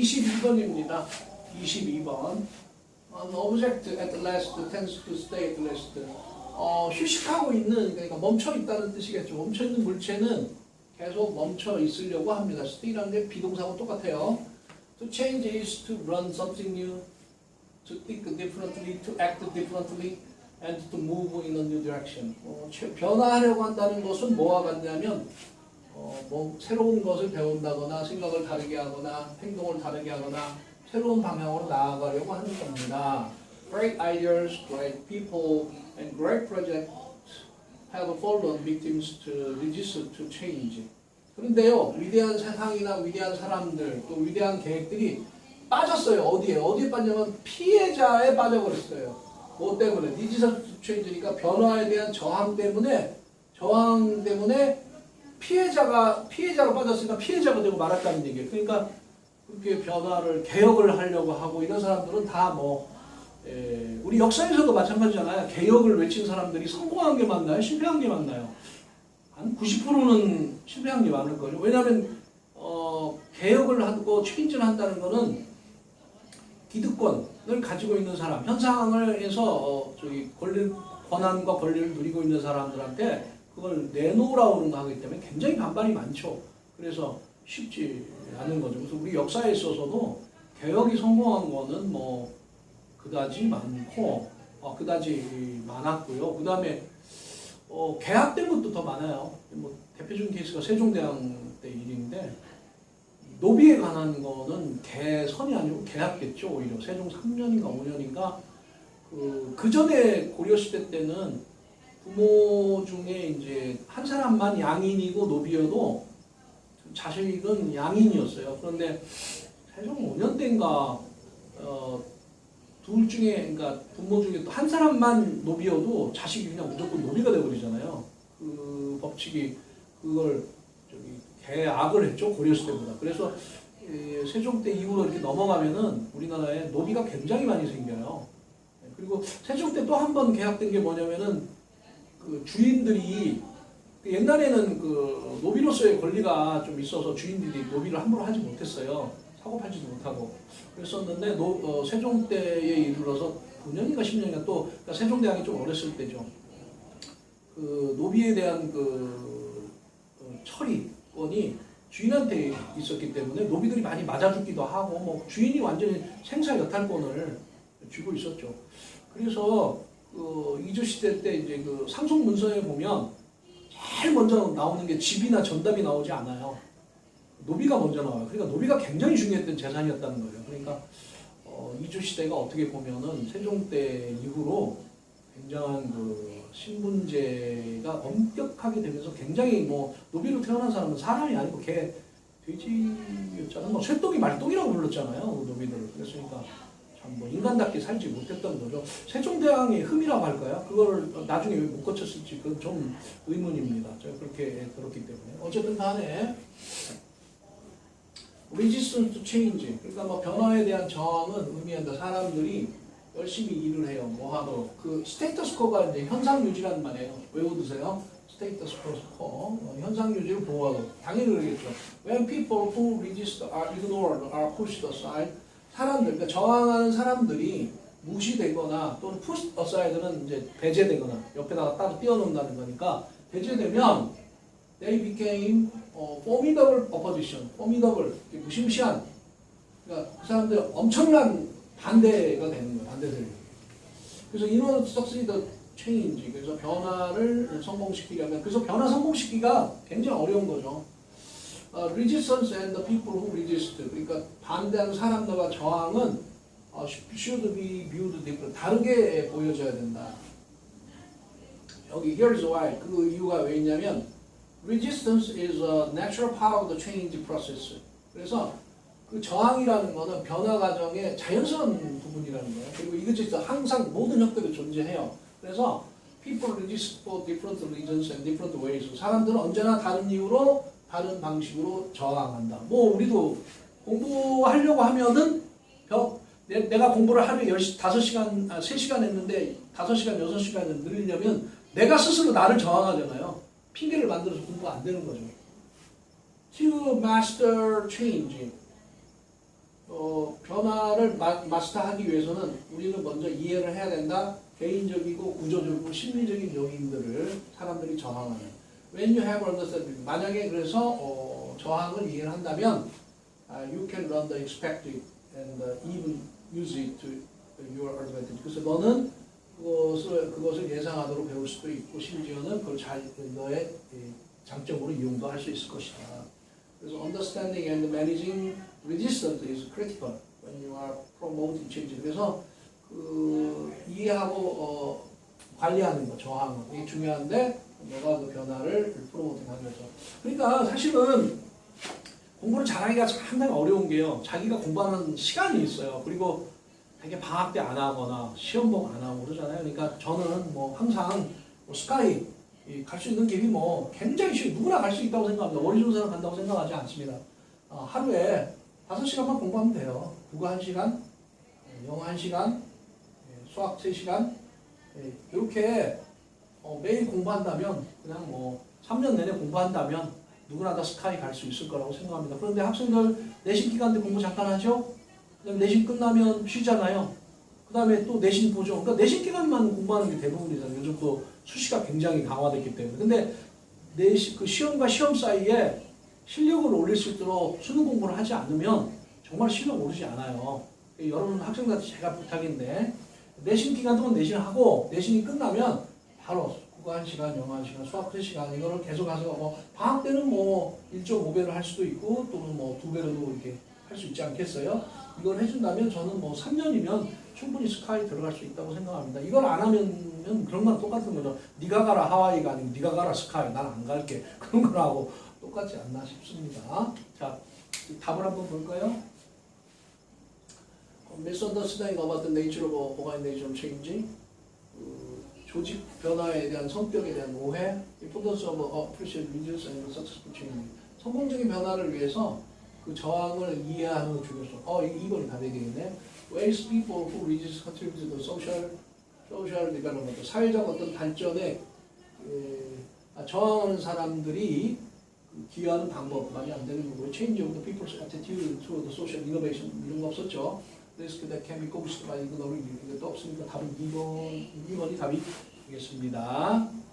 22번입니다. 22번. An object at last tends to stay at rest. 어, 휴식하고 있는 그러니까 멈춰 있다는 뜻이겠죠. 멈춰 있는 물체는 계속 멈춰 있으려고 합니다. stay라는 게 비동사하고 똑같아요. To change is to run something new, to think differently, to act differently, and to move in a new direction. 어, 최- 변화하려고 한다는 것은 뭐와 같냐면 어, 뭐 새로운 것을 배운다거나 생각을 다르게 하거나 행동을 다르게 하거나 새로운 방향으로 나아가려고 하는 겁니다. Great ideas, great people, and great projects have fallen victims to resist to change. 그런데요, 위대한 세상이나 위대한 사람들, 또 위대한 계획들이 빠졌어요. 어디에? 어디에 빠냐면 피해자에 빠져버렸어요. 뭐 때문에? 니지서 체인지니까 변화에 대한 저항 때문에, 저항 때문에 피해자가, 피해자로 빠졌으니까 피해자가 되고 말았다는 얘기예요. 그러니까 그렇게 변화를, 개혁을 하려고 하고 이런 사람들은 다 뭐, 에, 우리 역사에서도 마찬가지잖아요. 개혁을 외친 사람들이 성공한 게 맞나요? 실패한 게 맞나요? 한 90%는 실패한 게 많을 거죠. 왜냐하면 어, 개혁을 하고 추진을 한다는 거는 기득권을 가지고 있는 사람, 현상을 해서 어, 저기 권리, 권한과 권리를 누리고 있는 사람들한테 그걸 내놓으라고 하는 거 하기 때문에 굉장히 반발이 많죠. 그래서 쉽지 않은 거죠. 그래서 우리 역사에 있어서도 개혁이 성공한 거는 뭐 그다지 많고 어, 그다지 많았고요. 그 다음에 어, 개학된 것도 더 많아요. 뭐 대표적인 케이스가 세종대왕 때 일인데 노비에 관한 거는 개선이 아니고 개학됐죠 오히려 세종 3년인가 5년인가 그, 그 전에 고려 시대 때는 부모 중에 이제 한 사람만 양인이고 노비여도 자식은 양인이었어요. 그런데 세종 5년 때인가 어, 둘 중에 그러니까 부모 중에 또 한 사람만 노비여도 자식이 그냥 무조건 노비가 돼버리잖아요. 그 법칙이 그걸 저기 개악을 했죠 고려 시대보다. 그래서 에, 세종 때 이후로 이렇게 넘어가면은 우리나라에 노비가 굉장히 많이 생겨요. 그리고 세종 때 또 한 번 개혁된 게 뭐냐면은 그 주인들이 그 옛날에는 그 노비로서의 권리가 좀 있어서 주인들이 노비를 함부로 하지 못했어요. 사고 팔지도 못하고 그랬었는데 노, 어, 세종 때에 이르러서 9년인가 10년인가 또 그러니까 세종대왕이 좀 어렸을 때죠. 그 노비에 대한 그 어, 처리권이 주인한테 있었기 때문에 노비들이 많이 맞아 죽기도 하고 뭐 주인이 완전히 생사 여탈권을 쥐고 있었죠. 그래서 그 이조 시대 때 이제 그 상속 문서에 보면 제일 먼저 나오는 게 집이나 전답이 나오지 않아요. 노비가 먼저 나와요. 그러니까 노비가 굉장히 중요했던 재산이었다는 거예요. 그러니까 어, 이주 시대가 어떻게 보면은 세종 때 이후로 굉장한 그 신분제가 엄격하게 되면서 굉장히 뭐 노비로 태어난 사람은 사람이 아니고 개 돼지였잖아요. 뭐 쇠똥이 말똥이라고 불렀잖아요. 그 노비들을. 그랬으니까 참 뭐 인간답게 살지 못했던 거죠. 세종대왕의 흠이라고 할까요? 그걸 나중에 왜 못 고쳤을지 그건 좀 의문입니다. 제가 그렇게 들었기 때문에 어쨌든 간에 resistance change 그러니까 뭐 변화에 대한 저항은 의미한다. 사람들이 열심히 일을 해요. 뭐 하도 그 스테이터스 코가 이제 현상 유지라는 말이에요. 외워두세요. 스테이터스 코어 어, 현상 유지를 보호하고 당연히 그러겠죠. When people who resist are ignored are pushed aside 사람들 그러니까 저항하는 사람들이 무시되거나 또는 push aside는 이제 배제되거나 옆에다가 따로 띄워놓는다는 거니까 배제되면 they became 어, formidable opposition, formidable 무시무시한 그러니까 그 사람들 엄청난 반대가 되는 거예요. 반대들. 그래서 succeed the change 그래서 변화를 성공시키려면 그래서 변화 성공시키기가 굉장히 어려운 거죠. 어, resistance and the people who resist 그러니까 반대하는 사람들과 저항은 어, should be viewed different 다르게 보여져야 된다. 여기 here's why 그 이유가 왜 있냐면 resistance is a natural part of the change process. 그래서 그 저항이라는 거는 변화 과정의 자연스러운 부분이라는 거예요. 그리고 이것이 항상 모든 혁들에 존재해요. 그래서 people resist for different reasons and different ways. 사람들은 언제나 다른 이유로 다른 방식으로 저항한다. 뭐 우리도 공부하려고 하면은 벽, 내, 내가 공부를 하루에 10시, 5시간, 아, 3시간 했는데 5시간, 6시간을 늘리려면 내가 스스로 나를 저항하잖아요. 핑계를 만들어서 공부가 안 되는 거죠. To master change. 어, 변화를 마, 마스터하기 위해서는 우리는 먼저 이해를 해야 된다. 개인적이고 구조적이고 심리적인 요인들을 사람들이 저항하는. When you have understood, 만약에 그래서 어, 저항을 이해를 한다면 uh, you can learn the expected and uh, even use it to your advantage. 그래서 너는 그것을 그것을 예상하도록 배울 수도 있고 심지어는 그걸 잘 너의 이, 장점으로 이용도 할 수 있을 것이다. 그래서 understanding and managing resistance is critical when you are promoting change. 그래서 그 이해하고 어, 관리하는 거 저항은 이게 중요한데 너가 그 변화를 프로모팅하기 위해서. 그러니까 사실은 공부를 잘하기가 상당히 어려운 게요. 자기가 공부하는 시간이 있어요. 그리고 되게 방학 때 안 하거나 시험 보고 안 하고 그러잖아요. 그러니까 저는 뭐 항상 뭐 스카이 갈 수 있는 길이 뭐 굉장히 쉬워 누구나 갈 수 있다고 생각합니다. 사람 간다고 생각하지 않습니다. 어, 하루에 5시간만 공부하면 돼요. 국어 1시간, 영어 1시간, 예, 수학 3시간 이렇게 어, 매일 공부한다면 그냥 뭐 3년 내내 공부한다면 누구나 다 스카이 갈 수 있을 거라고 생각합니다. 그런데 학생들 내신 기간 때 공부 잠깐 하죠? 그다음 내신 끝나면 쉬잖아요. 그 다음에 또 내신 보죠. 그러니까 내신 기간만 공부하는 게 대부분이잖아요. 요즘 또 수시가 굉장히 강화됐기 때문에. 근데 내신, 그 시험과 시험 사이에 실력을 올릴 수 있도록 수능 공부를 하지 않으면 정말 실력 오르지 않아요. 여러분 학생들한테 제가 부탁인데 내신 기간 동안 내신하고 내신이 끝나면 바로 국어 1시간, 영어 1시간, 수학 3시간 이거를 계속 해서 뭐 방학 때는 뭐 1.5배를 할 수도 있고 또는 뭐 2배로도 이렇게 할 수 있지 않겠어요? 이걸 해준다면 저는 뭐 3년이면 충분히 스카이 들어갈 수 있다고 생각합니다. 이걸 안 하면은 그런 거랑 똑같은 거죠. 네가 가라 하와이가 아니고 네가 가라 스카이 난 안 갈게 그런 거라고 똑같지 않나 싶습니다. 자 답을 한번 볼까요? misunderstanding about the nature of organization change 그 조직 변화에 대한 성격에 대한 오해 importance of appreciate reduce and successful change 성공적인 변화를 위해서 그 저항을 이해하는 중요성 어 이- 이번이 답이 되겠네 ways people who resist contribute to the social social development 사회적 어떤 발전에 에, 아, 저항하는 사람들이 그 기여하는 방법 많이 안 되는 거고요. Change of the people's attitude to the social innovation 이런 거 없었죠. That can be caused by ignoring 이것도 없으니까 답은 2번 2번이 답이 되겠습니다.